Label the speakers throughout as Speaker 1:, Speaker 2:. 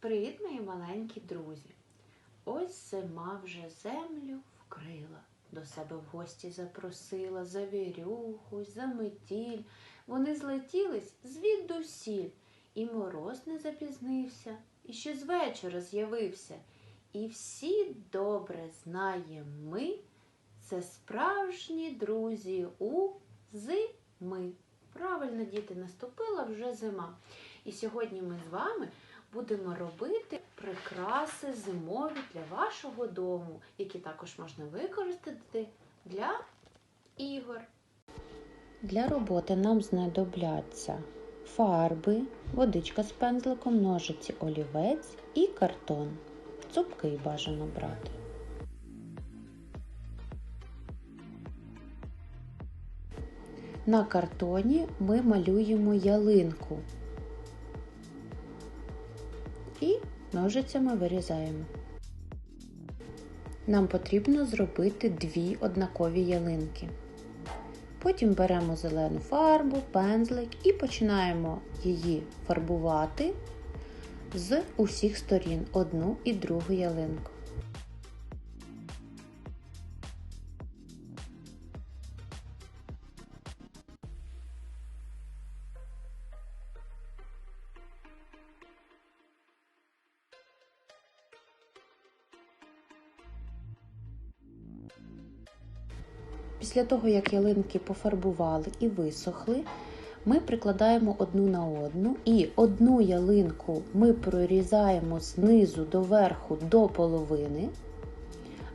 Speaker 1: Привіт, мої маленькі друзі! Ось зима вже землю вкрила, до себе в гості запросила завірюху, заметіль. Вони злетілись звідусіль, і мороз не запізнився, і ще з вечора з'явився. І всі добре знаємо ми, це справжні друзі у зими. Правильно, діти, наступила вже зима. І сьогодні ми з вами будемо робити прикраси зимові для вашого дому, які також можна використати для ігор. Для роботи нам знадобляться фарби, водичка з пензликом, ножиці, олівець і картон. Цупкий бажано брати. На картоні ми малюємо ялинку і ножицями вирізаємо. Нам потрібно зробити дві однакові ялинки. Потім беремо зелену фарбу, пензлик і починаємо її фарбувати з усіх сторін одну і другу ялинку. Після того, як ялинки пофарбували і висохли, ми прикладаємо одну на одну і одну ялинку ми прорізаємо знизу до верху до половини,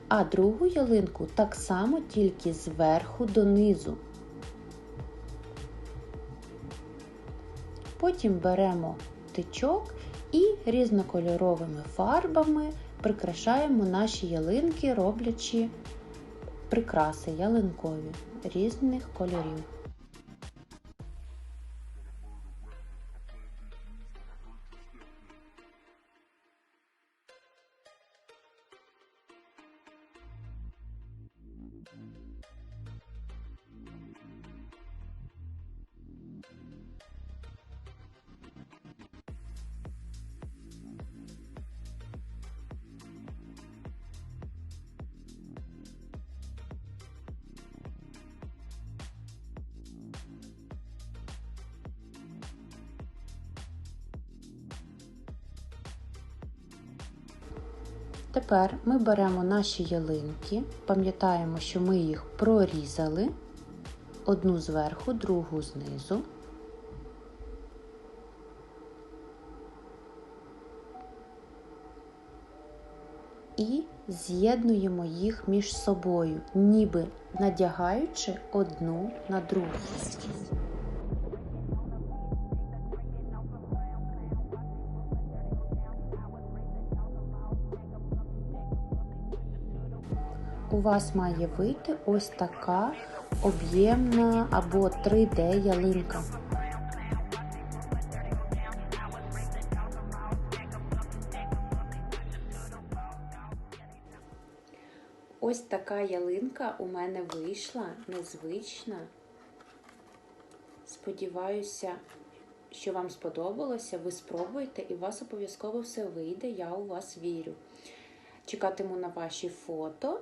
Speaker 1: а другу ялинку так само тільки зверху донизу. Потім беремо тичок і різнокольоровими фарбами прикрашаємо наші ялинки, роблячи прикраси ялинкові різних кольорів. Тепер ми беремо наші ялинки, пам'ятаємо, що ми їх прорізали одну зверху, другу знизу. І з'єднуємо їх між собою, ніби надягаючи одну на другу. У вас має вийти ось така об'ємна або 3D ялинка. Ось така ялинка у мене вийшла незвична. Сподіваюся, що вам сподобалося. Ви спробуйте і у вас обов'язково все вийде. Я у вас вірю. Чекатиму на ваші фото.